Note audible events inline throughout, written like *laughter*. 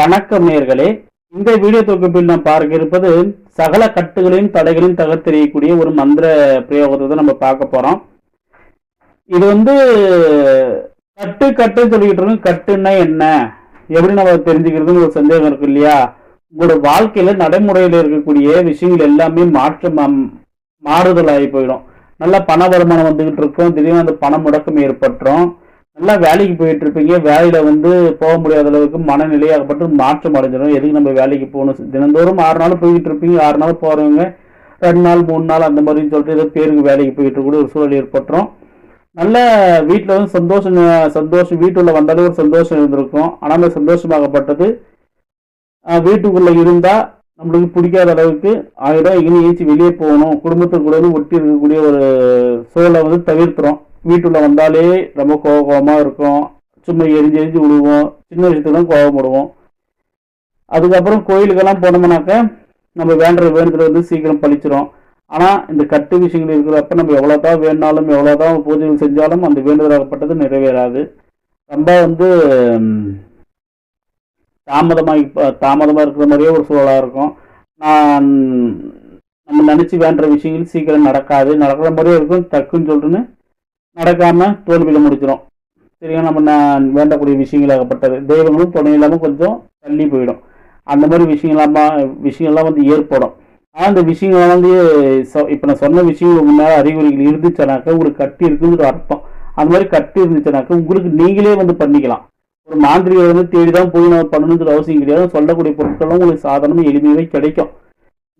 வணக்கம் நேர்களே. இந்த வீடியோ தொகுப்பில் நாம் பார்க்க இருப்பது சகல கட்டுகளையும் தடைகளையும் தகர்த்தெறியக்கூடிய ஒரு மந்திர பிரயோகத்தை தான் நம்ம பார்க்க போறோம். இது வந்து கட்டு கட்டுன்னு சொல்லிக்கிட்டு இருக்கோம். கட்டுன்னா என்ன? எப்படி நம்ம தெரிஞ்சுக்கிறதுன்னு ஒரு சந்தேகம் இருக்கு இல்லையா? உங்களோட வாழ்க்கையில நடைமுறையில் இருக்கக்கூடிய விஷயங்கள் எல்லாமே மாற்றம் மாறுதல் ஆகி போயிடும். நல்லா பண வருமானம் வந்துகிட்டு இருக்கும். திடீர்னு அந்த பண முடக்கம் ஏற்பட்டுரும். நல்லா வேலைக்கு போயிட்டு இருப்பீங்க. வேலையில வந்து போக முடியாத அளவுக்கு மனநிலை அகப்பட்டு மாற்றம் அடைஞ்சிடும் எதுக்கு நம்ம வேலைக்கு போகணும்? தினந்தோறும் ஆறு நாள் போய்கிட்டு இருப்பீங்க. ஆறு நாள் போறவங்க ரெண்டு நாள் மூணு நாள் அந்த மாதிரின்னு சொல்லிட்டு ஏதோ பேருக்கு வேலைக்கு போயிட்டு இருக்கக்கூடிய ஒரு சூழல் ஏற்பட்டுரும். நல்ல வீட்டில் வந்து சந்தோஷம் சந்தோஷம் வீட்டுள்ள வந்தாலே ஒரு சந்தோஷம் இருந்திருக்கும். ஆனால் அந்த சந்தோஷமாகப்பட்டது. வீட்டுக்குள்ளே இருந்தால் நம்மளுக்கு பிடிக்காத அளவுக்கு ஆயிரம் இனி ஏச்சி வெளியே போகணும். குடும்பத்துக்கு கூட ஒட்டி இருக்கக்கூடிய ஒரு சூழலை வந்து தவிர்த்துறோம் வீட்டுள்ள வந்தாலே ரொம்ப கோவ கோபமாக இருக்கும். சும்மா எரிஞ்சு எரிஞ்சு விழுவோம். சின்ன விஷயத்துலாம் கோபப்படுவோம். அதுக்கப்புறம் கோயிலுக்கெல்லாம் போனோம்னாக்க நம்ம வேண்டுற வேண்டுதல் வந்து சீக்கிரம் பழிச்சிரும். ஆனால் இந்த கட்டு விஷயங்கள் இருக்கிறப்ப நம்ம எவ்வளோ தான் வேணாலும் எவ்வளோ தான் பூஜைகள் செஞ்சாலும் அந்த வேண்டுதலாகப்பட்டது நிறைவேறாது. ரொம்ப வந்து ம், தாமதமாகி தாமதமாக இருக்கிற மாதிரியே ஒரு சூழலாக இருக்கும். நான் நம்ம நினச்சி வேண்டுற விஷயங்கள் சீக்கிரம் நடக்காது. நடக்கிற மாதிரியே இருக்கும். டக்குன்னு சொல்லிட்டுன்னு நடக்காமல் தோல்வியில் முடிச்சிடும் சரியா? நம்ம நான் வேண்டக்கூடிய விஷயங்களாகப்பட்டது. தெய்வங்களும் துணை இல்லாமல் கொஞ்சம் தள்ளி போயிடும். அந்த மாதிரி விஷயங்கள்லாம் விஷயங்கள்லாம் வந்து ஏற்படும். ஆனால் அந்த விஷயங்கள் வந்து இப்போ நான் சொன்ன விஷயங்கள் உங்களால் மேலே அறிகுறிகள் இருந்துச்சுனாக்கா உங்களுக்கு கட்டி இருக்குங்கிற அர்த்தம். அந்த மாதிரி கட்டி இருந்துச்சுனாக்கா உங்களுக்கு நீங்களே வந்து பண்ணிக்கலாம். ஒரு மாந்திரிகை வந்து தேடி தான் போய் நம்ம பண்ணணுங்கிற அவசியம் கிடையாது. சொல்லக்கூடிய பொருட்களும் உங்களுக்கு சாதாரணமாக எளிமையாகவே கிடைக்கும்.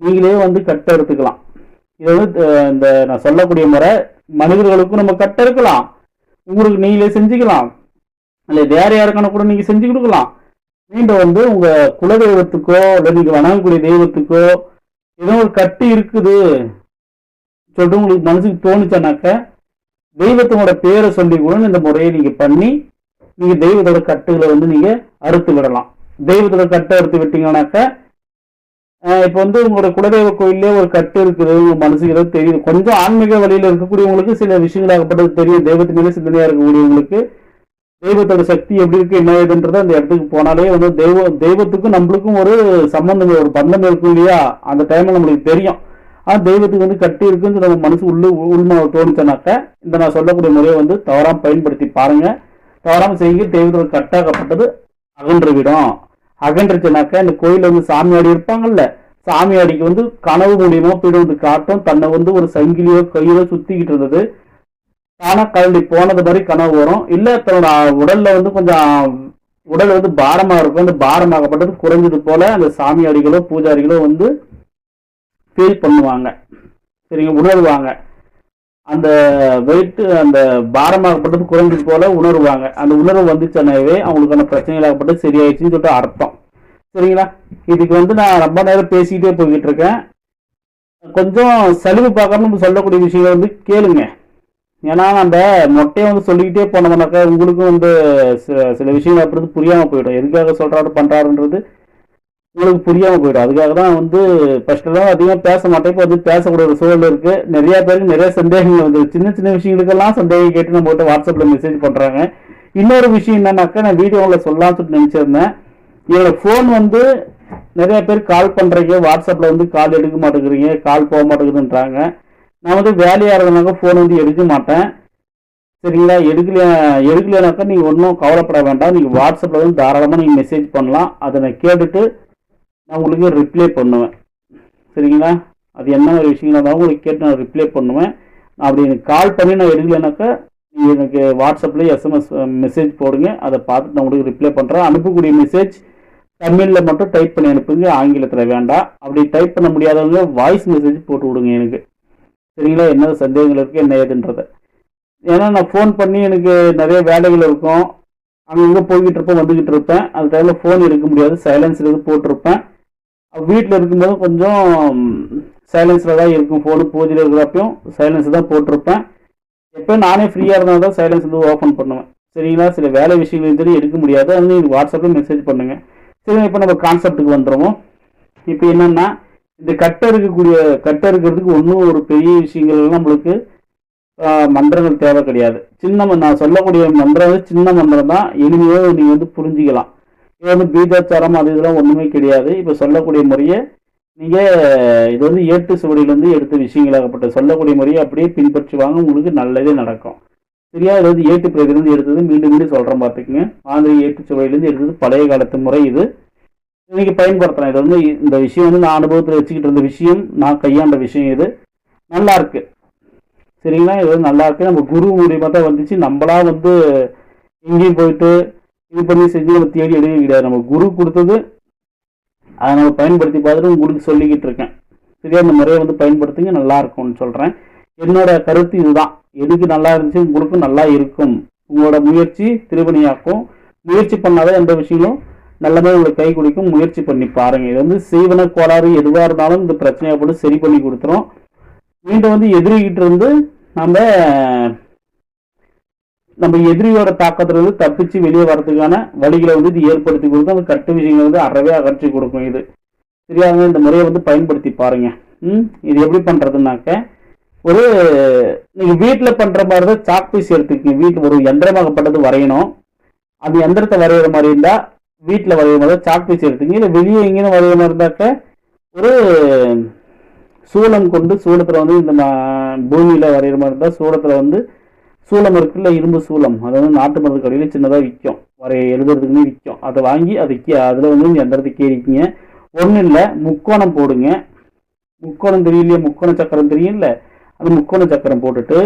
நீங்களே வந்து கட்ட எடுத்துக்கலாம். இது வந்து இந்த நான் சொல்லக்கூடிய முறை மனிதர்களுக்கும் நம்ம கட்ட இருக்கலாம். உங்களுக்கு நீங்களே செஞ்சுக்கலாம். இல்லை வேற யாருக்கான கூட நீங்கள் செஞ்சு கொடுக்கலாம். மீண்டும் வந்து உங்க குலதெய்வத்துக்கோ இல்லை நீங்கள் வணங்கக்கூடிய தெய்வத்துக்கோ ஏதோ ஒரு கட்டு இருக்குது. சொல்லிட்டு உங்களுக்கு மனசுக்கு தோணுச்சானாக்க தெய்வத்தோட பேரை சொல்லி கூட இந்த முறையை நீங்கள் பண்ணி நீங்கள் தெய்வத்தோட கட்டுகளை வந்து நீங்கள் அறுத்து விடலாம் தெய்வத்தோட கட்டை அறுத்து விட்டீங்கன்னாக்க இப்ப வந்து உங்களோட குலதெய்வ கோயிலே ஒரு கட்டு இருக்குது. உங்க மனசுக்கு ஏதோ தெரியுது. கொஞ்சம் ஆன்மீக வழியில இருக்கக்கூடியவங்களுக்கு சில விஷயங்கள் ஆகப்பட்டது தெரியும். தெய்வத்து மேலே சிந்தனையா இருக்கக்கூடியவங்களுக்கு தெய்வத்தோட சக்தி எப்படி இருக்கு என்ன ஏதுன்றது அந்த இடத்துக்கு போனாலே வந்து தெய்வ தெய்வத்துக்கும் நம்மளுக்கும் ஒரு சம்பந்தம் ஒரு பந்தம் இருக்கும் இல்லையா? அந்த டைம்ல நம்மளுக்கு தெரியும். ஆனா தெய்வத்துக்கு வந்து கட்டி இருக்குன்னு நம்ம மனசு உள்ளு உள்ம தோணுச்சனாக்க இந்த நான் சொல்லக்கூடிய முறையை வந்து தவறாம பயன்படுத்தி பாருங்க. தவறாம செய்யுங்க. தெய்வத்தோட கட்டாக்கப்பட்டது அகன்று விடும். அகன்றுச்சுனாக்க இந்த கோயில்ல வந்து சாமியாடி இருப்பாங்கல்ல சாமியாடிக்கு வந்து கனவு மூலியமா போயிட்டு வந்து காட்டும் தன்னை வந்து ஒரு சங்கிலியோ கையோ சுத்திக்கிட்டு இருந்தது. தானா கழண்டி போனது மாதிரி கனவு வரும். இல்ல தன்னோட உடல்ல வந்து கொஞ்சம் உடல் வந்து பாரமா இருக்கும். அந்த பாரமாகப்பட்டது குறைஞ்சது போல அந்த சாமியாடிகளோ பூஜாரிகளோ வந்து ஃபீல் பண்ணுவாங்க. சரிங்க உணர்வாங்க. அந்த வெயிட்டு அந்த பாரமாகப்பட்டது குறைஞ்சது போல உணர்வாங்க. அந்த உணர்வு வந்துச்சுனாவே அவங்களுக்கான பிரச்சனைகளாகப்பட்டு சரியாயிடுச்சுன்னு சொல்லிட்டு அர்த்தம். சரிங்களா? இதுக்கு வந்து நான் ரொம்ப நேரம் பேசிக்கிட்டே போய்கிட்டு இருக்கேன் கொஞ்சம் சலுகை பார்க்காம நம்ம சொல்லக்கூடிய விஷயங்களை வந்து கேளுங்க. ஏன்னா அந்த மொட்டையை வந்து சொல்லிக்கிட்டே போனோம்னாக்கா உங்களுக்கும் வந்து சில சில விஷயங்கள் அப்படி புரியாமல் போயிடும். எதுக்காக சொல்கிறாரு பண்ணுறாருன்றது உங்களுக்கு புரியாம போயிடும். அதுக்காக தான் வந்து ஃபர்ஸ்ட்லாம் அதிகமாக பேச மாட்டேன். இப்போ வந்து பேசக்கூடிய ஒரு சூழல் இருக்கு. நிறைய பேருக்கு நிறைய சந்தேகங்கள் வந்து சின்ன சின்ன விஷயங்களுக்கெல்லாம் சந்தேகம் கேட்டு நம்ம கிட்ட வாட்ஸ்அப்ல மெசேஜ் பண்றாங்க. இன்னொரு விஷயம் என்னன்னாக்கா நான் வீடியோவில் சொல்லலாம்னு சொல்லிட்டு நினச்சிருந்தேன். என்னோட ஃபோன் வந்து நிறைய பேர் கால் பண்ணுறீங்க வாட்ஸ்அப்பில் வந்து கால் எடுக்க மாட்டேங்கிறீங்க. கால் போக மாட்டேங்குதுன்றாங்க. நான் வந்து வேலையாக இருந்தனாக்கா ஃபோன் வந்து எடுக்க மாட்டேன். சரிங்களா? எடுக்கலையா? எடுக்கலைனாக்கா நீங்கள் ஒன்றும் கவலைப்பட வேண்டாம். நீங்கள் வாட்ஸ்அப்பில் வந்து தாராளமாக நீங்கள் மெசேஜ் பண்ணலாம். அதை நான் கேட்டுட்டு நான் உங்களுக்கு ரிப்ளை பண்ணுவேன். சரிங்களா? அது என்ன ஒரு விஷயங்களா இருந்தாலும் உங்களுக்கு கேட்டு நான் ரிப்ளை பண்ணுவேன். அப்படி எனக்கு கால் பண்ணி நான் எடுக்கலைனாக்கா நீங்கள் எனக்கு வாட்ஸ்அப்பில் எஸ்எம்எஸ் மெசேஜ் போடுங்க. அதை பார்த்துட்டு நான் உங்களுக்கு ரிப்ளை பண்ணுறேன் அனுப்பக்கூடிய மெசேஜ் தமிழில் மட்டும் டைப் பண்ணி அனுப்புங்க. ஆங்கிலத்தில் வேண்டாம். அப்படி டைப் பண்ண முடியாதவங்க வாய்ஸ் மெசேஜ் போட்டு விடுங்க எனக்கு. சரிங்களா? என்ன சந்தேகங்கள் இருக்குது என்ன ஏதுன்றதை. ஏன்னா நான் ஃபோன் பண்ணி எனக்கு நிறைய வேலைகள் இருக்கும். அங்கங்கே போய்கிட்டு இருப்பேன் வந்துக்கிட்டு இருப்பேன். அந்த டைமில் ஃபோன் எடுக்க முடியாது. சைலன்ஸில் இருந்து போட்டிருப்பேன். வீட்டில் இருக்கும்போது கொஞ்சம் சைலன்ஸில் தான் இருக்கும். ஃபோனு பூஜையில் இருக்கிறப்பையும் சைலன்ஸ் தான் போட்டிருப்பேன். எப்போ நானே ஃப்ரீயாக இருந்தால் தான் சைலன்ஸ் வந்து ஓப்பன் பண்ணுவேன். சரிங்களா? சில வேலை விஷயங்கள் தெரியும் எடுக்க முடியாது. அது நீங்கள் வாட்ஸ்அப்பில் மெசேஜ் பண்ணுங்க. சரி இப்போ நம்ம கான்செப்ட்டுக்கு வந்துடுவோம் இப்போ என்னென்னா இந்த கட்டை இருக்கக்கூடிய கட்டை இருக்கிறதுக்கு ஒன்றும் ஒரு பெரிய விஷயங்கள்லாம் நம்மளுக்கு மன்றங்கள் மந்திரங்கள் தேவை கிடையாது. சின்ன நான் சொல்லக்கூடிய மந்திரம் வந்து சின்ன மந்திரம் தான். எளிமையாக நீங்கள் வந்து புரிஞ்சிக்கலாம். இது வந்து பீதாச்சாரம் அது இதெல்லாம் ஒன்றுமே கிடையாது. இப்போ சொல்லக்கூடிய முறையை நீங்கள் இது வந்து ஏட்டு சுவடியிலேருந்து எடுத்த விஷயங்களாகப்பட்ட சொல்லக்கூடிய முறையை அப்படியே பின்பற்றி வாங்க உங்களுக்கு நல்லதே நடக்கும். சரியா? இது வந்து ஏட்டு பிறகுலேருந்து எடுத்தது மீண்டும் மீண்டும் சொல்கிறேன் பார்த்துக்குங்க. ஆந்திர ஏட்டு சுவையிலேருந்து எடுத்தது பழைய காலத்து முறை இது. நீங்கள் பயன்படுத்தலாம். இது வந்து இந்த விஷயம் வந்து நான் அனுபவத்தில் வச்சுக்கிட்டு இருந்த விஷயம் நான் கையாண்ட விஷயம் இது. நல்லா இருக்கு. சரிங்களா? இது வந்து நல்லா இருக்கு. நம்ம குரு மூலியமாக தான் வந்துச்சு. நம்மளா வந்து எங்கேயும் போயிட்டு இது பண்ணி செஞ்சு நம்ம தேடி எடுக்க கிடையாது. நம்ம குரு கொடுத்தது அதை நம்ம பயன்படுத்தி பார்த்துட்டு உங்களுக்கு சொல்லிக்கிட்டு இருக்கேன். சரியா? இந்த முறையை வந்து பயன்படுத்துங்க நல்லா இருக்கும்னு சொல்கிறேன் என்னோட கருத்து இதுதான். எதுக்கு நல்லா இருந்துச்சு? உங்களுக்கும் நல்லா இருக்கும். உங்களோட முயற்சி திருப்பணியாக்கும். முயற்சி பண்ணாத எந்த விஷயங்களும் நல்லதாக உங்களுக்கு கை குடிக்கும். முயற்சி பண்ணி பாருங்கள் இது வந்து செய்வன கோளாறு எதுவாக இருந்தாலும் இந்த பிரச்சனையை போட்டு சரி பண்ணி கொடுத்துரும். மீண்டும் வந்து எதிரிகிட்டு இருந்து நம்ம நம்ம எதிரியோட தாக்கத்திலிருந்து தப்பிச்சு வெளியே வரதுக்கான வழிகளை வந்து இது ஏற்படுத்தி கொடுக்கும். அந்த கட்டு விஷயங்களை வந்து அறவே அகற்றி கொடுக்கும் இது. தெரியாதவங்க இந்த முறையை வந்து பயன்படுத்தி பாருங்க. ம்? இது எப்படி பண்ணுறதுனாக்க ஒரு நீங்கள் வீட்டில் பண்ணுற மாதிரி தான் சாக் பீஸ் எடுத்துக்கங்க. வீட்டில் ஒரு எந்திரமாகப்பட்டது வரையணும். அந்த எந்திரத்தை வரைகிற மாதிரி இருந்தால் வீட்டில் வரைகிற மாதிரி சாக் பீஸ் எடுத்துங்க இல்லை வெளியே எங்கேயும் வரைகிற மாதிரி இருந்தாக்க ஒரு சூளம் கொண்டு சூளத்தில் வந்து இந்த பூமியில் வரைகிற மாதிரி இருந்தால் சூளத்தில் வந்து சூளம் இருக்குல்ல இரும்பு சூளம். அது வந்து நாட்டு மருந்து கடையில் சின்னதாக விற்கும் வரைய எழுதுறதுக்குமே விற்கும் அதை வாங்கி அதை கீ அதில் வந்து இந்த இடத்துக்கு கீறிக்கிங்க ஒன்றும் இல்லை முக்கோணம் போடுங்க. முக்கோணம் தெரியலையே முக்கோண சக்கரம் தெரியும்ல அந்த முக்கோண சக்கரம் போட்டுட்டு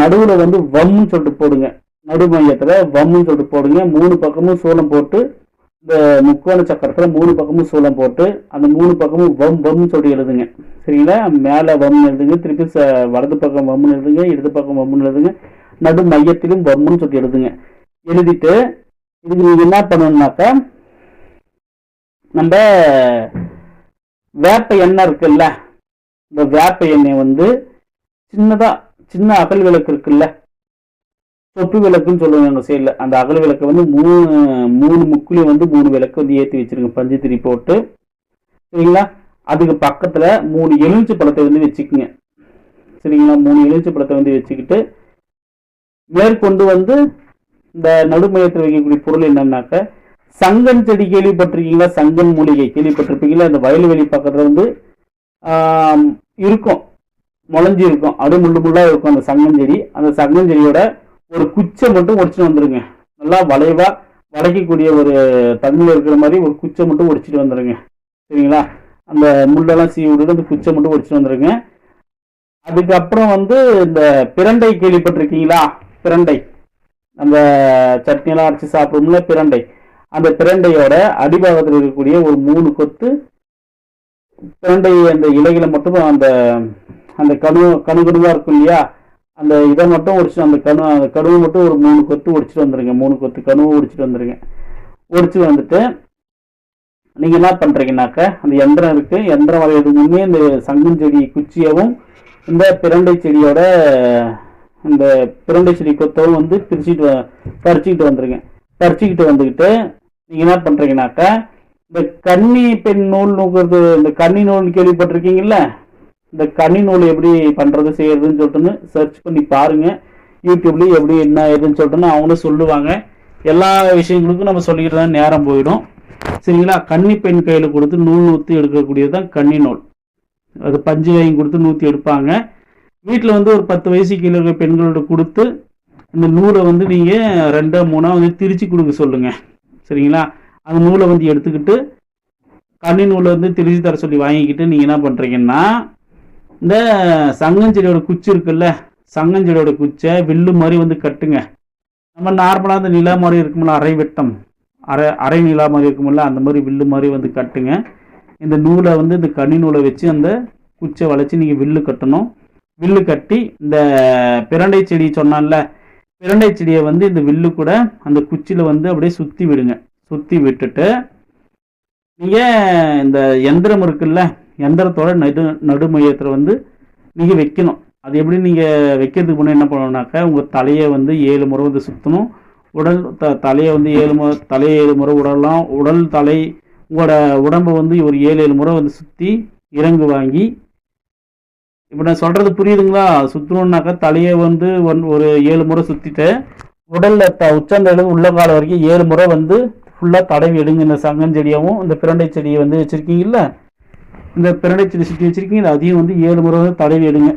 நடுவில் வந்து வம்னு சொல்லிட்டு போடுங்க. நடு மையத்தில் வம்னு சொல்லிட்டு போடுங்க. மூணு பக்கமும் சூளம் போட்டு இந்த முக்கோண சக்கரத்தில் மூணு பக்கமும் சூளம் போட்டு அந்த மூணு பக்கமும் வம் வம்னு சொல்லி எழுதுங்க. சரிங்களா? மேலே வம் எழுதுங்க திருப்பி ச வலது பக்கம் வம்னு எழுதுங்க இடது பக்கம் வம்னு எழுதுங்க நடு மையத்திலும் வம்னு சொல்லி எழுதுங்க. எழுதிட்டு இதுக்கு நீங்கள் என்ன பண்ணணும்னாக்கா நம்ம வேப்ப எண்ணெய் இருக்குல்ல இந்த வேப்ப எண்ணெய் வந்து சின்னதாக சின்ன அகல் விளக்கு இருக்குல்ல தொப்பு விளக்குன்னு சொல்லுவாங்க எங்கள் சைடில் அந்த அகல் விளக்கு வந்து மூணு மூணு முக்குலையும் வந்து மூணு விளக்கு வந்து ஏற்றி வச்சுருங்க. பஞ்சு திரி போட்டு. சரிங்களா? அதுக்கு பக்கத்தில் மூணு எலுமிச்சை பழத்தை வந்து வச்சுக்குங்க. சரிங்களா? மூணு எலுமிச்சை பழத்தை வந்து வச்சுக்கிட்டு மேற்கொண்டு வந்து இந்த நடுமையத்தில் வைக்கக்கூடிய பொருள் என்னன்னாக்க சங்கன் செடி கேள்விப்பட்டிருக்கீங்களா? சங்கன் மூலிகை கேள்விப்பட்டிருப்பீங்களா? இந்த வயல்வெளி பக்கத்தில் வந்து இருக்கும். முளைஞ்சி இருக்கும் அடு முள்ளு இருக்கும் அந்த சங்கம் செடி. அந்த சங்கன் செடியோட ஒரு குச்சை மட்டும் உடைச்சிட்டு வந்துடுங்க நல்லா வளைவாக வளைக்கக்கூடிய ஒரு தண்ணியில் இருக்கிற மாதிரி ஒரு குச்சை மட்டும் ஒடிச்சிட்டு வந்துடுங்க சரிங்களா? அந்த முள்ளெல்லாம் சீவி விட்டுட்டு அந்த குச்சை மட்டும் ஒடிச்சிட்டு வந்துடுங்க அதுக்கப்புறம் வந்து இந்த பிரண்டை கேள்விப்பட்டிருக்கீங்களா? பிரண்டை. அந்த சட்னியெல்லாம் அரைச்சி சாப்பிடும்ல பிரண்டை. அந்த பிரண்டையோட அடிபாகத்தில் இருக்கக்கூடிய ஒரு மூணு கொத்து பிரண்டை அந்த இலைகளை மட்டும் அந்த அந்த கணு கணுகணுவா இருக்கும் இல்லையா? அந்த இதை மட்டும் ஒடிச்சு அந்த கணு அந்த கணுவை மட்டும் ஒரு மூணு கொத்து ஒடிச்சிட்டு வந்துடுங்க மூணு கொத்து கணுவை ஒடிச்சிட்டு வந்துருங்க. ஒடிச்சு வந்துட்டு நீங்கள் என்ன பண்ணுறீங்கனாக்க அந்த எந்திரம் இருக்குது எந்திரம் வரையிறதுக்குமே இந்த சங்குஞ்செடி குச்சியவும் இந்த பிரண்டை செடியோட இந்த பிரண்டை செடி கொத்தவும் வந்து பிரிச்சுட்டு வ- பறிச்சுக்கிட்டு வந்துருங்க. பறிச்சுக்கிட்டு வந்துக்கிட்டு நீங்கள் என்ன பண்ணுறீங்கனாக்கா இந்த கன்னி பெண் நூல் நூக்கிறது இந்த கன்னி நூல் கேள்விப்பட்டிருக்கீங்கல்ல? இந்த கன்னி நூல் எப்படி பண்ணுறது செய்யறதுன்னு சொல்லிட்டுன்னு சர்ச் பண்ணி பாருங்கள் யூடியூப்லேயும் எப்படி என்ன ஏதுன்னு சொல்லிட்டுன்னு அவங்களும் சொல்லுவாங்க. எல்லா விஷயங்களுக்கும் நம்ம சொல்லிக்கிட்டு தான் நேரம் போயிடும். சரிங்களா? கன்னி பெண் கையில் கொடுத்து நூல் நூற்றி எடுக்கக்கூடியது தான் கன்னி நூல். அது பஞ்சு வாங்கி கொடுத்து நூற்றி எடுப்பாங்க. வீட்டில் வந்து ஒரு பத்து வயசு கீழே இருக்கிற பெண்களோட கொடுத்து இந்த நூலை வந்து நீங்கள் ரெண்டோ மூணோ வந்து திரிச்சு கொடுக்க சொல்லுங்கள் சரிங்களா? அந்த நூலை வந்து எடுத்துக்கிட்டு கன்னி நூலை வந்து திரிச்சு தர சொல்லி வாங்கிக்கிட்டு நீங்கள் என்ன பண்ணுறீங்கன்னா இந்த சங்கஞ்செடியோட குச்சி இருக்குல்ல சங்கஞ்செடியோட குச்சை வில்லு மாதிரி வந்து கட்டுங்க. நம்ம நார்மலாக அந்த நிலா மாதிரி இருக்கும்ல அரை வெட்டம் அரை அரை நிலா மாதிரி இருக்கும்ல அந்த மாதிரி வில்லு மாதிரி வந்து கட்டுங்க. இந்த நூலை வந்து இந்த கனி நூலை வச்சு அந்த குச்சை வளைச்சி நீங்கள் வில்லு கட்டணும். வில்லு கட்டி இந்த பிரண்டை செடி சொன்னான்ல பிரண்டை செடியை வந்து இந்த வில்லு கூட அந்த குச்சியில் வந்து அப்படியே சுற்றி விடுங்க. சுற்றி விட்டுட்டு நீங்கள் இந்த எந்திரம் இருக்குல்ல எந்திரத்தோட நடு நடுமையத்தில் வந்து நீங்கள் வைக்கணும். அது எப்படி நீங்கள் வைக்கிறதுக்கு முன்னே என்ன பண்ணணும்னாக்கா உங்கள் தலையை வந்து ஏழு முறை வந்து சுற்றணும் உடல் த தலையை வந்து ஏழு முறை தலையை ஏழு முறை உடலாம். உடல் தலை உங்களோட உடம்பை வந்து ஒரு ஏழு ஏழு முறை வந்து சுற்றி இறங்கு வாங்கி இப்போ நான் சொல்கிறது புரியுதுங்களா? சுற்றணுன்னாக்கா தலையை வந்து ஒன் ஒரு ஏழு முறை சுற்றிட்டு உடலில் த உச்சந்தலையில உள்ள காலம் வரைக்கும் ஏழு முறை வந்து ஃபுல்லாக தடவி எடுங்க. இந்த சங்கஞ்செடியாகவும் இந்த பிரண்டை செடியை வந்து வச்சுருக்கீங்களா இந்த பிரண்டை செடி சுற்றி வச்சுருக்கீங்க அதையும் வந்து ஏழு முறை வந்து தடவி எடுங்க.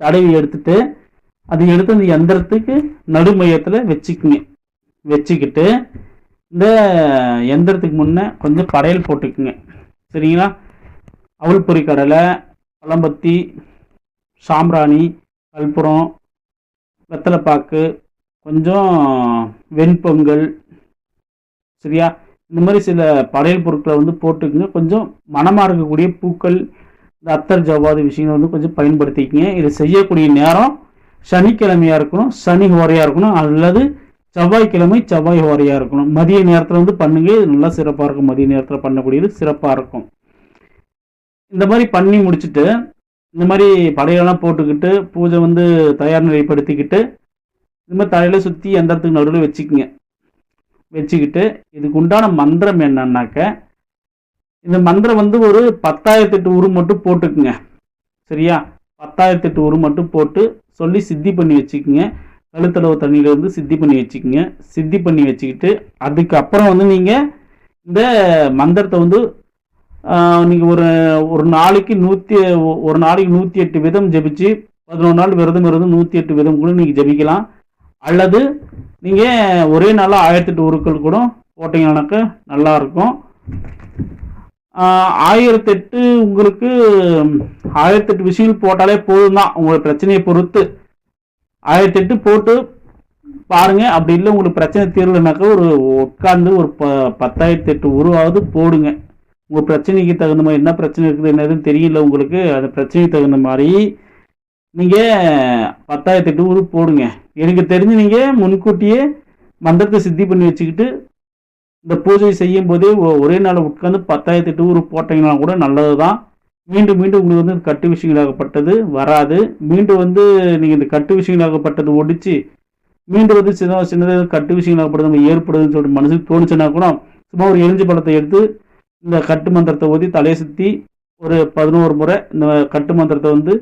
தடவி எடுத்துட்டு அதை எடுத்து அந்த எந்திரத்துக்கு நடுமையத்தில் வச்சுக்குங்க. வச்சுக்கிட்டு இந்த எந்திரத்துக்கு முன்னே கொஞ்சம் படையல் போட்டுக்குங்க. சரிங்களா? அவள் பொரி கடலை பழம்பத்தி சாம்பிராணி கல்புரம் வெத்தலைப்பாக்கு கொஞ்சம் வெண்பொங்கல் சரியா? இந்த மாதிரி சில படையல் பொருட்களை வந்து போட்டுக்குங்க. கொஞ்சம் மனமாக இருக்கக்கூடிய பூக்கள் இந்த அத்தர் ஜவ்வாது விஷயங்களை வந்து கொஞ்சம் பயன்படுத்திக்கங்க. இது செய்யக்கூடிய நேரம் சனிக்கிழமையாக இருக்கணும் சனி ஹோரையாக இருக்கணும் அல்லது செவ்வாய்க்கிழமை செவ்வாய் ஹோரையாக இருக்கணும். மதிய நேரத்தில் வந்து பண்ணுங்க. இது நல்லா சிறப்பாக இருக்கும். மதிய நேரத்தில் பண்ணக்கூடியது சிறப்பாக இருக்கும். இந்த மாதிரி பண்ணி முடிச்சுட்டு இந்த மாதிரி படையெல்லாம் போட்டுக்கிட்டு பூஜை வந்து தயார் நிலைப்படுத்திக்கிட்டு இந்த மாதிரி தலையில் சுற்றி எந்திரத்துக்கு நடுவில் வச்சுக்கோங்க. வச்சுக்கிட்டு இதுக்கு உண்டான மந்திரம் என்னன்னாக்க இந்த மந்திரம் வந்து ஒரு பத்தாயிரத்தெட்டு உரு மட்டும் போட்டுக்குங்க. சரியா? பத்தாயிரத்தெட்டு உரு மட்டும் போட்டு சொல்லி சித்தி பண்ணி வச்சுக்கோங்க. கழுத்தளவு தண்ணியில் வந்து சித்தி பண்ணி வச்சுக்கோங்க. சித்தி பண்ணி வச்சுக்கிட்டு அதுக்கப்புறம் வந்து நீங்கள் இந்த மந்திரத்தை வந்து நீங்கள் ஒரு ஒரு நாளைக்கு நூற்றி ஒரு நாளைக்கு நூற்றி எட்டு விதம் ஜபிச்சு பதினொரு நாள் விரதம் இருந்து நூற்றி எட்டு விதம் கூட நீங்கள் ஜெபிக்கலாம். அல்லது நீங்கள் ஒரே நாளில் ஆயிரத்தெட்டு உருக்கள் கூட போட்டிங்கன்னாக்கா நல்லா இருக்கும். ஆயிரத்தெட்டு உங்களுக்கு ஆயிரத்தெட்டு விஷயங்கள் போட்டாலே போதும் தான் உங்கள் பிரச்சனையை பொறுத்து. ஆயிரத்தெட்டு போட்டு பாருங்க. அப்படி இல்லை உங்களுக்கு பிரச்சனை தீரலைனாக்கா ஒரு உட்காந்து ஒரு ப பத்தாயிரத்தி எட்டு உருவாவது போடுங்க. உங்கள் பிரச்சனைக்கு தகுந்த மாதிரி என்ன பிரச்சனை இருக்குது என்னதுன்னு தெரியல உங்களுக்கு. அந்த பிரச்சனைக்கு தகுந்த மாதிரி நீங்கள் பத்தாயிரத்தி எட்டு உரு போடுங்க. எனக்கு தெரிஞ்சு நீங்கள் முன்கூட்டியே மந்திரத்தை சித்தி பண்ணி வச்சுக்கிட்டு இந்த பூஜை செய்யும் போதே ஒ- ஒரே நாள் உட்காந்து பத்தாயிரத்தி எட்டு உரு போட்டீங்கன்னா கூட நல்லது தான் மீண்டும் மீண்டும் உங்களுக்கு வந்து இந்த கட்டு விஷயங்களாகப்பட்டது வராது. மீண்டும் வந்து நீங்கள் இந்த கட்டு விஷயங்களாகப்பட்டது ஒடிச்சு மீண்டும் வந்து சின்ன சின்னதாக கட்டு விஷயங்களாகப்பட்டது நம்ம ஏற்படுதுன்னு சொல்லிட்டு மனசுக்கு தோணுச்சுன்னா கூட சும்மா ஒரு எரிஞ்சு பழத்தை எடுத்து இந்த கட்டு மந்திரத்தை ஓதி தலையை சுற்றி ஒரு பதினோரு முறை இந்த கட்டு மந்திரத்தை வந்து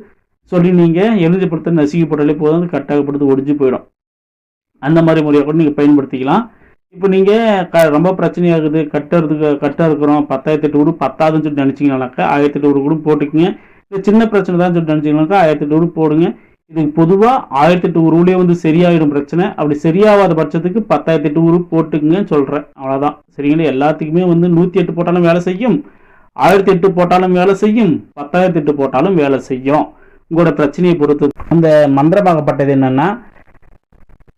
சொல்லி நீங்கள் எழுதி படுத்த நசுக்கி போட்டாலே போதும் அது கட்டாகப்படுத்து ஒடிஞ்சு போயிடும். அந்த மாதிரி முறையை கூட நீங்கள் பயன்படுத்திக்கலாம். இப்போ நீங்கள் க ரொம்ப பிரச்சனையாகுது கட்டுறதுக்கு கட்டாக இருக்கிறோம் பத்தாயிரத்தி எட்டு கூட பத்தாதுன்னு சொல்லி நினச்சிங்கனாக்கா ஆயிரத்தி எட்டு கூட போட்டுக்கங்க. இது சின்ன பிரச்சனை தான் சொல்லி நினச்சிங்கனாக்கா ஆயிரத்தி எட்டு போடுங்க. இதுக்கு பொதுவாக ஆயிரத்தி எட்டு உருவிலே வந்து சரியாயிடும் பிரச்சனை. அப்படி சரியாகாத பட்சத்துக்கு பத்தாயிரத்தி எட்டு உரு போட்டுக்குங்கன்னு சொல்கிறேன் அவ்வளோதான் சரிங்களா? எல்லாத்துக்குமே வந்து நூற்றி எட்டு போட்டாலும் வேலை செய்யும். ஆயிரத்தி எட்டு போட்டாலும் வேலை செய்யும். பத்தாயிரத்தி எட்டு போட்டாலும் வேலை செய்யும். உங்களோட பிரச்சனையை பொறுத்து. அந்த மந்திரமாகப்பட்டது என்னன்னா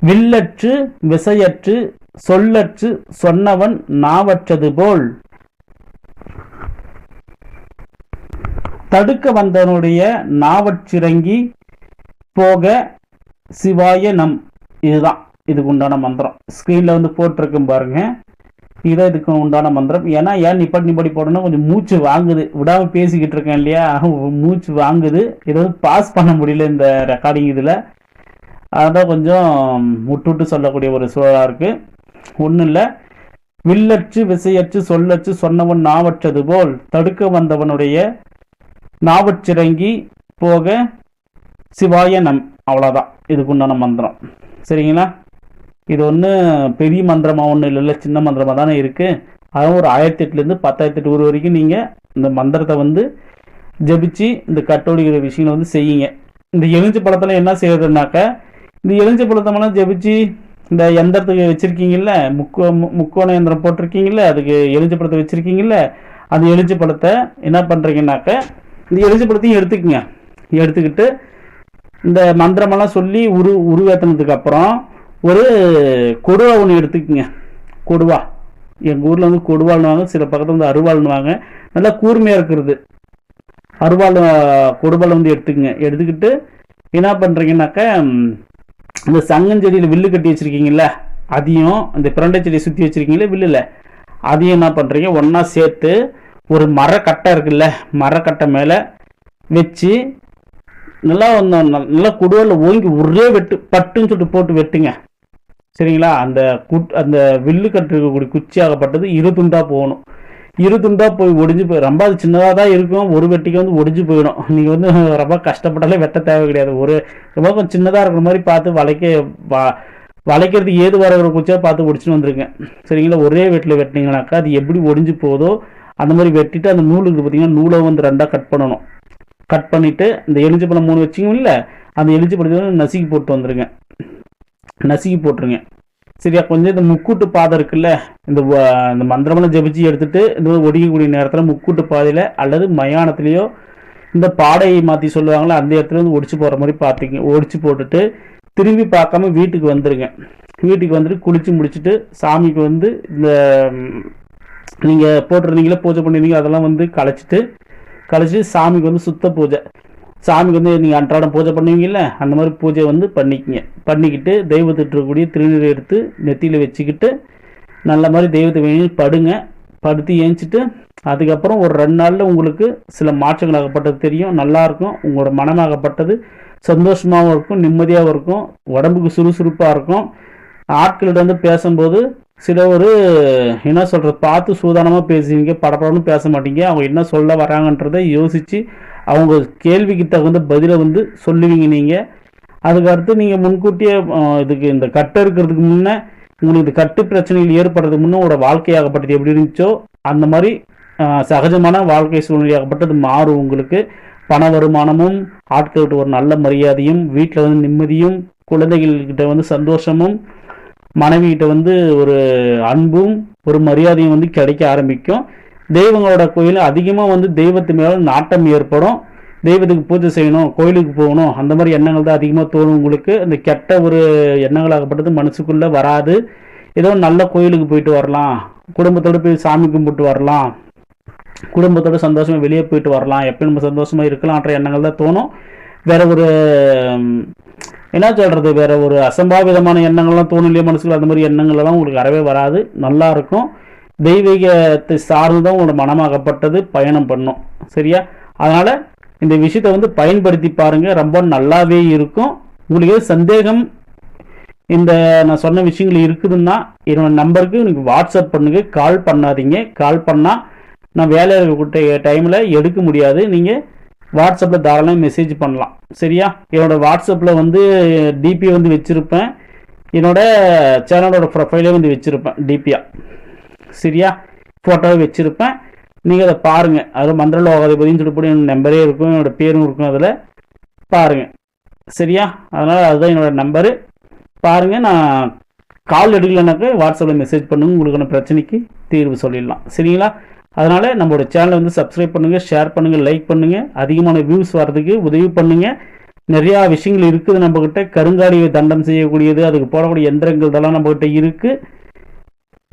வில்லற்று விசையற்று சொல்லற்று சொன்னவன் நாவற்றது போல். தடுக்க வந்தவனுடைய நாவற்றிறங்கி போக சிவாய நம். இதுதான். இதுக்கு உண்டான மந்திரம். ஸ்க்ரீனில் வந்து போட்டிருக்கும் பாருங்கள் இதுதான் இதுக்கு உண்டான மந்திரம். ஏன்னா ஏன் நிப்பாட்டி நிப்படி போடணும் கொஞ்சம் மூச்சு வாங்குது. விடாம பேசிக்கிட்டு இருக்கேன் இல்லையா? *laughs* மூச்சு வாங்குது. ஏதாவது பாஸ் பண்ண முடியல இந்த ரெக்கார்டிங் இதில். அதான் கொஞ்சம் முட்டுட்டு சொல்லக்கூடிய ஒரு சூழலாக இருக்குது ஒன்றும் இல்லை. வில்லச்சு விசையச்சு சொல்லச்சு சொன்னவன் நாவற்றது போல் தடுக்க வந்தவனுடைய நாவற்றிறங்கி போக சிவாய நம் அவ்வளோதான் இதுக்கு உண்டான மந்திரம். சரிங்களா? இது ஒன்று பெரிய மந்திரமாக ஒன்றும் இல்லைல்ல சின்ன மந்திரமாக தானே இருக்குது அதுவும் ஒரு ஆயிரத்தி எட்டுலேருந்து பத்தாயிரத்தி எட்டு ஒரு வரைக்கும் நீங்கள் இந்த மந்திரத்தை வந்து ஜபிச்சு இந்த கட்டோடிக்கிற விஷயங்களை வந்து செய்யுங்க. இந்த எலுமிச்சை பழத்தில் என்ன செய்யறதுனாக்க இந்த எலுஞ்சி பழத்தமெல்லாம் ஜபிச்சு இந்த எந்திரத்துக்கு வச்சுருக்கீங்கல்ல முக்கோ மு- முக்கோண எந்திரம் போட்டிருக்கீங்கல்ல அதுக்கு எலுஞ்சி பழத்தை வச்சுருக்கீங்கல்ல அந்த எலுஞ்சி பழத்தை என்ன பண்ணுறீங்கன்னாக்க இந்த எலுஞ்சி பழத்தையும் எடுத்துக்கங்க. எடுத்துக்கிட்டு இந்த மந்திரமெல்லாம் சொல்லி உரு உருவேற்றினதுக்கு அப்புறம் ஒரு கொடுவா ஒன்று எடுத்துக்கோங்க. கொடுவா. எங்கள் ஊரில் வந்து கொடுவாள்னுவாங்க சில பக்கத்தில் வந்து அருவாள்னுவாங்க. நல்லா கூர்மையாக இருக்கிறது. அருவாள் கொடுவாள் வந்து எடுத்துக்கங்க. எடுத்துக்கிட்டு என்ன பண்ணுறீங்கன்னாக்கா இந்த சங்கஞ்செடியில் வில்லு கட்டி வச்சுருக்கீங்கள அதையும் இந்த பிரண்டை செடியை சுற்றி வச்சுருக்கீங்களே வில்லில் அதையும் என்ன பண்ணுறீங்க ஒன்றா சேர்த்து ஒரு மரக்கட்டை இருக்குல்ல மரக்கட்டை மேலே வச்சு நல்லா வந்து நல்லா குடுவலில் ஓங்கி ஒரே வெட்டு பட்டுன்னு சொல்லிட்டு போட்டு வெட்டுங்க. சரிங்களா? அந்த குட் அந்த வில்லு கட்டிருக்கக்கூடிய குச்சியாகப்பட்டது இரு துண்டாக போகணும். இரு துண்டாக போய் ஒடிஞ்சு போய் ரொம்ப அது சின்னதாக தான் இருக்கும். ஒரு வெட்டிக்கு வந்து ஒடிஞ்சு போயிடும். *laughs* நீங்கள் வந்து ரொம்ப கஷ்டப்பட்டாலே வெட்ட தேவை கிடையாது. ஒரு ரொம்ப கொஞ்சம் சின்னதாக இருக்கிற மாதிரி பார்த்து வளைக்க வ வளைக்கிறதுக்கு ஏது வர குச்சியாக பார்த்து ஒடிச்சுன்னு வந்திருக்கேன் சரிங்களா? ஒரே வெட்டில் வெட்டினீங்கனாக்கா அது எப்படி ஒடிஞ்சு போதோ அந்த மாதிரி வெட்டிட்டு அந்த நூலுக்கு பார்த்தீங்கன்னா நூலை வந்து ரெண்டாக கட் பண்ணணும். கட் பண்ணிவிட்டு இந்த எலிஞ்சி பழம் மூணு வச்சிங்க இல்லை? அந்த எலிஞ்சி பழத்தை நசுக்கி போட்டு வந்துருங்க. நசுக்கி போட்டுருங்க. சரியா? கொஞ்சம் இந்த முக்கூட்டு பாதை இருக்குல்ல இந்த இந்த மந்திரமெல்லாம் ஜபிச்சு எடுத்துட்டு இந்த மாதிரி ஒடிக்கக்கூடிய நேரத்தில் முக்கூட்டு பாதையில் அல்லது மயானத்துலேயோ இந்த பாடையை மாற்றி சொல்லுவாங்களே அந்த இடத்துல வந்து ஒடிச்சு போகிற மாதிரி பார்த்துங்க ஒடிச்சு போட்டுட்டு திரும்பி பார்க்காம வீட்டுக்கு வந்துடுங்க வீட்டுக்கு வந்துட்டு குளிச்சு முடிச்சுட்டு சாமிக்கு வந்து இந்த நீங்கள் போட்டிருந்தீங்களா பூஜை பண்ணியிருந்தீங்க அதெல்லாம் வந்து களைச்சிட்டு கழிச்சிட்டு சாமிக்கு வந்து சுத்த பூஜை. சாமிக்கு வந்து நீங்கள் அன்றாடம் பூஜை பண்ணுவீங்கல்ல அந்த மாதிரி பூஜை வந்து பண்ணிக்கிங்க. பண்ணிக்கிட்டு தெய்வத்தை இருக்கக்கூடிய திருநீர் எடுத்து நெத்தியில் வச்சுக்கிட்டு நல்ல மாதிரி தெய்வத்தை வெளியே படுங்க. படுத்து ஏஞ்சிட்டு அதுக்கப்புறம் ஒரு ரெண்டு நாளில் உங்களுக்கு சில மாற்றங்கள் ஆகப்பட்டது தெரியும். நல்லாயிருக்கும் உங்களோட மனமாகப்பட்டது சந்தோஷமாகவும் இருக்கும் நிம்மதியாகவும் இருக்கும் உடம்புக்கு சுறுசுறுப்பாக இருக்கும். ஆட்கள்கிட்ட வந்து பேசும்போது சில ஒரு என்ன சொல்கிறது பார்த்து சூதானமாக பேசுவீங்க படப்படம்னு பேச மாட்டீங்க. அவங்க என்ன சொல்ல வராங்கன்றதை யோசித்து அவங்க கேள்விக்கு தகுந்த பதிலை வந்து சொல்லுவீங்க நீங்கள் அதுக்கடுத்து நீங்கள் முன்கூட்டியே இதுக்கு இந்த கட்டு இருக்கிறதுக்கு முன்னே உங்களுக்கு இந்த கட்டு பிரச்சனைகள் ஏற்படுறதுக்கு முன்னே உங்களோட வாழ்க்கையாகப்பட்டது எப்படி இருந்துச்சோ அந்த மாதிரி சகஜமான வாழ்க்கை சூழ்நிலையாகப்பட்டது மாறும் உங்களுக்கு. பண வருமானமும் ஆட்கள்கிட்ட ஒரு நல்ல மரியாதையும் வீட்டில் வந்து நிம்மதியும் குழந்தைகள்கிட்ட வந்து சந்தோஷமும் மனைவிகிட்ட வந்து ஒரு அன்பும் ஒரு மரியாதையும் வந்து கிடைக்க ஆரம்பிக்கும். தெய்வங்களோட கோயில் அதிகமாக வந்து தெய்வத்து மேலே நாட்டம் ஏற்படும். தெய்வத்துக்கு பூஜை செய்யணும் கோயிலுக்கு போகணும் அந்த மாதிரி எண்ணங்கள் தான் அதிகமாக தோணும் உங்களுக்கு. இந்த கெட்ட ஒரு எண்ணங்களாகப்பட்டது மனசுக்குள்ளே வராது. ஏதோ நல்ல கோயிலுக்கு போயிட்டு வரலாம். குடும்பத்தோடு போய் சாமி கும்பிட்டு வரலாம். குடும்பத்தோட சந்தோஷமாக வெளியே போயிட்டு வரலாம். எப்போ நம்ம சந்தோஷமாக இருக்கலாம்ன்ற எண்ணங்கள் தான் தோணும். வேற ஒரு என்ன சொல்கிறது வேற ஒரு அசம்பாவிதமான எண்ணங்கள்லாம் தோணும் இல்லையா மனசுல அந்த மாதிரி எண்ணங்கள்லாம் உங்களுக்கு வரவே வராது. நல்லா இருக்கும். தெய்வீகத்தை சார்ந்து தான் உங்களோட மனமாகப்பட்டது பயணம் பண்ணும். சரியா? அதனால் இந்த விஷயத்தை வந்து பயன்படுத்தி பாருங்கள் ரொம்ப நல்லாவே இருக்கும். உங்களுக்கு சந்தேகம் இந்த நான் சொன்ன விஷயங்கள் இருக்குதுன்னா என்னோட நம்பருக்கு எனக்கு வாட்ஸ்அப் பண்ணுங்கள் கால் பண்ணாதீங்க. கால் பண்ணால் நான் வேலை இருக்கக்கூடிய டைமில் எடுக்க முடியாது. நீங்கள் வாட்ஸ்அப்பில் தாராளமாக மெசேஜ் பண்ணலாம். சரியா? என்னோடய வாட்ஸ்அப்பில் வந்து டிபி வந்து வச்சுருப்பேன். என்னோட சேனலோட ப்ரொஃபைலே வந்து வச்சுருப்பேன் டிபியா சரியா ஃபோட்டோவை வச்சுருப்பேன். நீங்கள் அதை பாருங்கள் அதில் மந்திரலோகாதிபதினு சொல்லி போட்டு என்னோட நம்பரே இருக்கும். என்னோட பேரும் இருக்கும் அதில். பாருங்கள் சரியா? அதனால் அதுதான் என்னோட நம்பரு பாருங்கள் நான் கால் எடுக்கலைனாக்க வாட்ஸ்அப்பில் மெசேஜ் பண்ணுங்க. உங்களுக்கான பிரச்சனைக்கு தீர்வு சொல்லிடலாம். சரிங்களா? அதனால் நம்மளோட சேனலை வந்து சப்ஸ்கிரைப் பண்ணுங்கள் ஷேர் பண்ணுங்கள் லைக் பண்ணுங்கள் அதிகமான வியூஸ் வர்றதுக்கு உதவி பண்ணுங்கள் நிறையா விஷயங்கள் இருக்குது நம்மக்கிட்ட கருங்காலியை தண்டம் செய்யக்கூடியது. அதுக்கு போடக்கூடிய எந்திரங்கள் இதெல்லாம் நம்மக்கிட்ட இருக்குது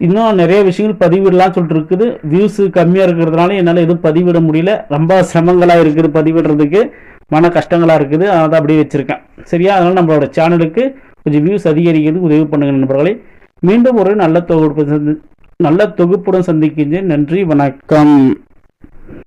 இன்னும் நிறைய விஷயங்கள் பதிவிடலாம் சொல்லிட்டு இருக்குது. வியூஸ் கம்மியாக இருக்கிறதுனால என்னால் எதுவும் பதிவிட முடியல. ரொம்ப சிரமங்களாக இருக்குது பதிவிடுறதுக்கு. மன கஷ்டங்களாக இருக்குது. அதை அப்படியே வச்சுருக்கேன். சரியா? அதனால் நம்மளோட சேனலுக்கு கொஞ்சம் வியூஸ் அதிகரிக்கிறதுக்கு உதவி பண்ணுங்க நண்பர்களே. மீண்டும் ஒரு நல்ல தொகுப்பு சந்தி- நல்ல தொகுப்புடன் சந்திக்கின்றேன். நன்றி. வணக்கம்.